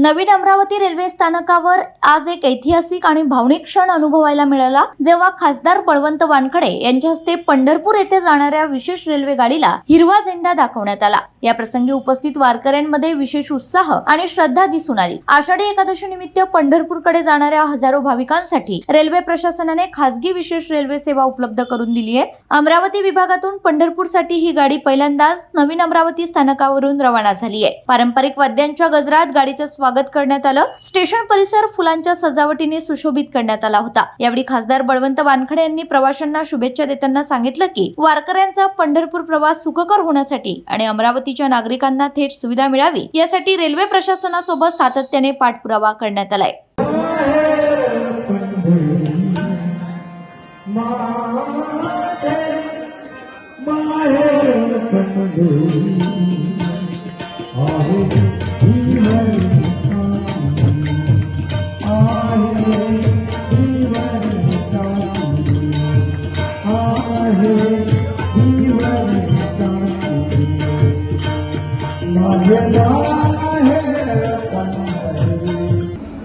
नवीन Amravati railway स्थानकावर आज एक ऐतिहासिक आणि भावनिक क्षण अनुभवायला मिळाला जेव्हा खासदार बळवंत वानखडे यांच्या हस्ते पंढरपूर येथे जाणाऱ्या विशेष रेल्वे गाडीला हिरवा झेंडा दाखवण्यात आला. या प्रसंगी उपस्थित वारकऱ्यांमध्ये विशेष उत्साह आणि श्रद्धा दिसून आली. आषाढी एकादशी निमित्त पंढरपूरकडे जाणाऱ्या हजारो भाविकांसाठी रेल्वे प्रशासनाने खासगी विशेष रेल्वे सेवा उपलब्ध करून दिली आहे. अमरावती विभागातून पंढरपूरसाठी ही गाडी पहिल्यांदाच नवीन अमरावती स्थानकावरून रवाना झाली आहे. पारंपरिक वाद्यांच्या गजरात गाडीचं स्वागत करण्यात आलं स्टेशन परिसर फुलांच्या सजावटीने सुशोभित करण्यात आला होता यावेळी खासदार बळवंत वानखडे यांनी प्रवाशांना शुभेच्छा देताना सांगितलं की वारकऱ्यांचा पंढरपूर प्रवास सुखकर होण्यासाठी आणि अमरावतीच्या नागरिकांना थेट सुविधा मिळावी यासाठी रेल्वे प्रशासनासोबत सातत्याने पाठपुरावा करण्यात आलाय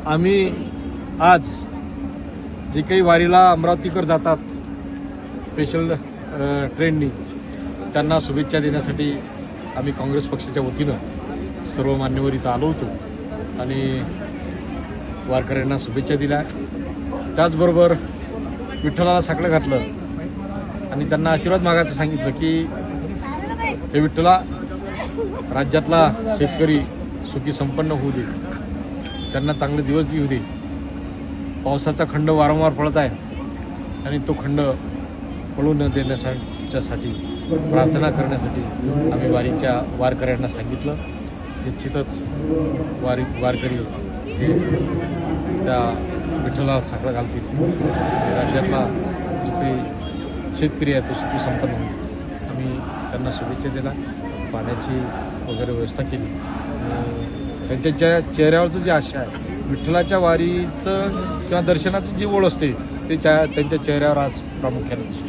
आम्ही आज जे काही वारीला अमरावतीकर जातात स्पेशल ट्रेननी त्यांना शुभेच्छा देण्यासाठी आम्ही काँग्रेस पक्षाच्या वतीनं सर्व मान्यवर इथं आलो होतो आणि वारकऱ्यांना शुभेच्छा दिल्या. त्याचबरोबर विठ्ठलाला साकडं घातलं. आणि त्यांना आशीर्वाद मागायचं सांगितलं की हे विठ्ठला राज्यातला शेतकरी सुखी संपन्न होऊ दे. त्यांना चांगले दिवस देऊ दे. पावसाचा खंड वारंवार पडत आहे आणि तो खंड पळू न देण्यासाठी प्रार्थना करण्यासाठी आम्ही वारीच्या वारकऱ्यांना सांगितलं. निश्चितच वारी वारकरी हे त्या विठ्ठला साकडं घालतील. राज्यातला जो काही शेतकरी आहे तो सुखी संपन्न होईल. आम्ही त्यांना शुभेच्छा दिला पाण्याची वगैरे व्यवस्था केली. आणि त्यांच्या ज्या चेहऱ्यावरचं जे आशा आहे विठ्ठलाच्या वारीचं किंवा दर्शनाचं जी ओढ असते ते च्या त्यांच्या चेहऱ्यावर आज प्रामुख्याने